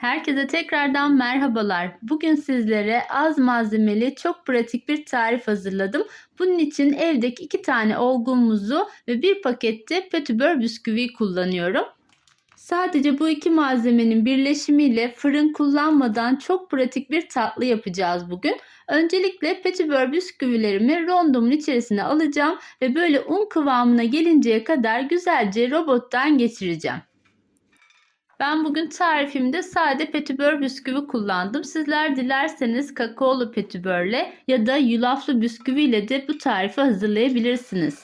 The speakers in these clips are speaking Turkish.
Herkese tekrardan merhabalar. Bugün sizlere az malzemeli çok pratik bir tarif hazırladım. Bunun için evdeki iki tane olgun muzu ve bir pakette petibör bisküvi kullanıyorum. Sadece bu iki malzemenin birleşimiyle fırın kullanmadan çok pratik bir tatlı yapacağız bugün. Öncelikle petibör bisküvilerimi rondomun içerisine alacağım ve böyle un kıvamına gelinceye kadar güzelce robottan geçireceğim. Ben bugün tarifimde sade petibör bisküvi kullandım. Sizler dilerseniz kakaolu petibörle ya da yulaflı bisküviyle de bu tarifi hazırlayabilirsiniz.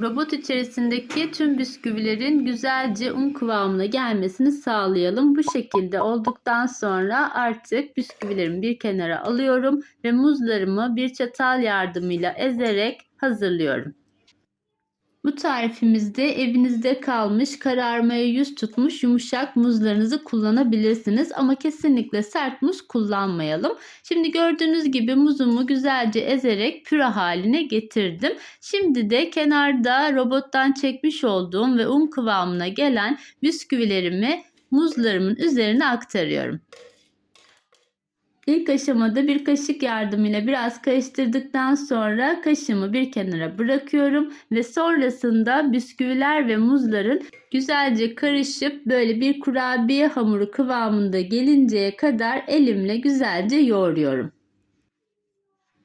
Robot içerisindeki tüm bisküvilerin güzelce un kıvamına gelmesini sağlayalım. Bu şekilde olduktan sonra artık bisküvilerimi bir kenara alıyorum ve muzlarımı bir çatal yardımıyla ezerek hazırlıyorum. Bu tarifimizde evinizde kalmış, kararmaya yüz tutmuş yumuşak muzlarınızı kullanabilirsiniz. Ama kesinlikle sert muz kullanmayalım. Şimdi gördüğünüz gibi muzumu güzelce ezerek püre haline getirdim. Şimdi de kenarda robottan çekmiş olduğum ve un kıvamına gelen bisküvilerimi muzlarımın üzerine aktarıyorum. İlk aşamada bir kaşık yardımıyla biraz karıştırdıktan sonra kaşığımı bir kenara bırakıyorum ve sonrasında bisküviler ve muzların güzelce karışıp böyle bir kurabiye hamuru kıvamında gelinceye kadar elimle güzelce yoğuruyorum.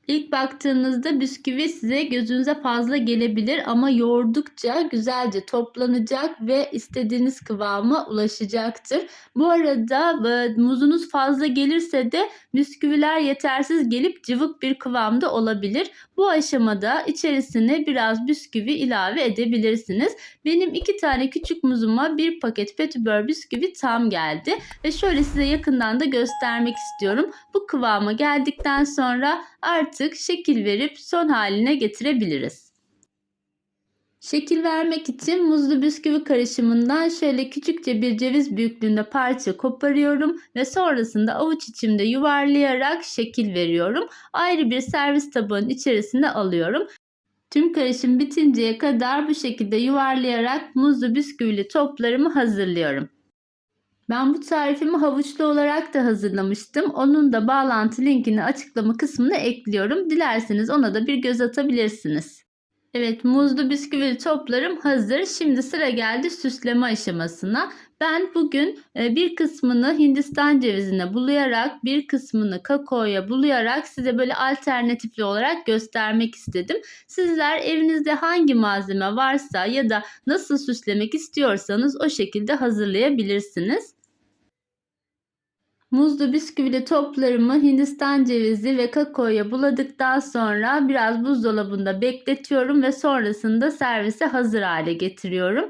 İlk baktığınızda bisküvi size gözünüze fazla gelebilir ama yoğurdukça güzelce toplanacak ve istediğiniz kıvama ulaşacaktır. Bu arada e, muzunuz fazla gelirse de bisküviler yetersiz gelip cıvık bir kıvamda olabilir. Bu aşamada içerisine biraz bisküvi ilave edebilirsiniz. Benim iki tane küçük muzuma bir paket petibör bisküvi tam geldi ve şöyle size yakından da göstermek istiyorum. Bu kıvama geldikten sonra artık şekil verip son haline getirebiliriz. Şekil vermek için muzlu bisküvi karışımından şöyle küçükçe bir ceviz büyüklüğünde parça koparıyorum ve sonrasında avuç içimde yuvarlayarak şekil veriyorum. Ayrı bir servis tabağının içerisine alıyorum. Tüm karışım bitinceye kadar bu şekilde yuvarlayarak muzlu bisküvili toplarımı hazırlıyorum. Ben bu tarifimi havuçlu olarak da hazırlamıştım. Onun da bağlantı linkini açıklama kısmına ekliyorum. Dilerseniz ona da bir göz atabilirsiniz. Evet muzlu bisküvili toplarım hazır. Şimdi sıra geldi süsleme aşamasına. Ben bugün e, bir kısmını Hindistan cevizine bulayarak bir kısmını kakaoya bulayarak size böyle alternatifli olarak göstermek istedim. Sizler evinizde hangi malzeme varsa ya da nasıl süslemek istiyorsanız o şekilde hazırlayabilirsiniz. Muzlu bisküvili toplarımı Hindistan cevizi ve kakaoya buladıktan sonra biraz buzdolabında bekletiyorum ve sonrasında servise hazır hale getiriyorum.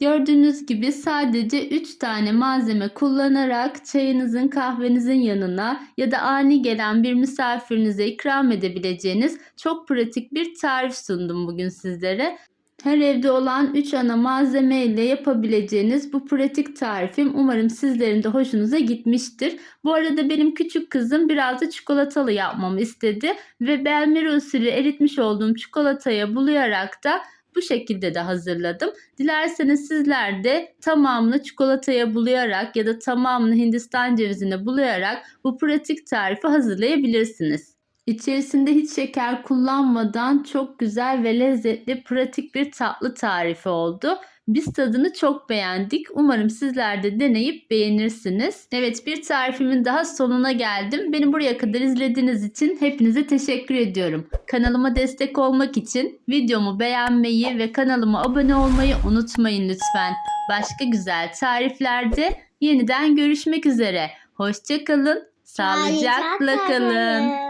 Gördüğünüz gibi sadece 3 tane malzeme kullanarak çayınızın kahvenizin yanına ya da ani gelen bir misafirinize ikram edebileceğiniz çok pratik bir tarif sundum bugün sizlere. Her evde olan 3 ana malzeme ile yapabileceğiniz bu pratik tarifim umarım sizlerin de hoşunuza gitmiştir. Bu arada benim küçük kızım biraz da çikolatalı yapmamı istedi ve Belmira usulü eritmiş olduğum çikolataya bulayarak da bu şekilde de hazırladım. Dilerseniz sizler de tamamını çikolataya bulayarak ya da tamamını Hindistan cevizine bulayarak bu pratik tarifi hazırlayabilirsiniz. İçerisinde hiç şeker kullanmadan çok güzel ve lezzetli pratik bir tatlı tarifi oldu. Biz tadını çok beğendik. Umarım sizler de deneyip beğenirsiniz. Evet bir tarifimin daha sonuna geldim. Beni buraya kadar izlediğiniz için hepinize teşekkür ediyorum. Kanalıma destek olmak için videomu beğenmeyi ve kanalıma abone olmayı unutmayın lütfen. Başka güzel tariflerde yeniden görüşmek üzere. Hoşçakalın. Sağlıcakla kalın.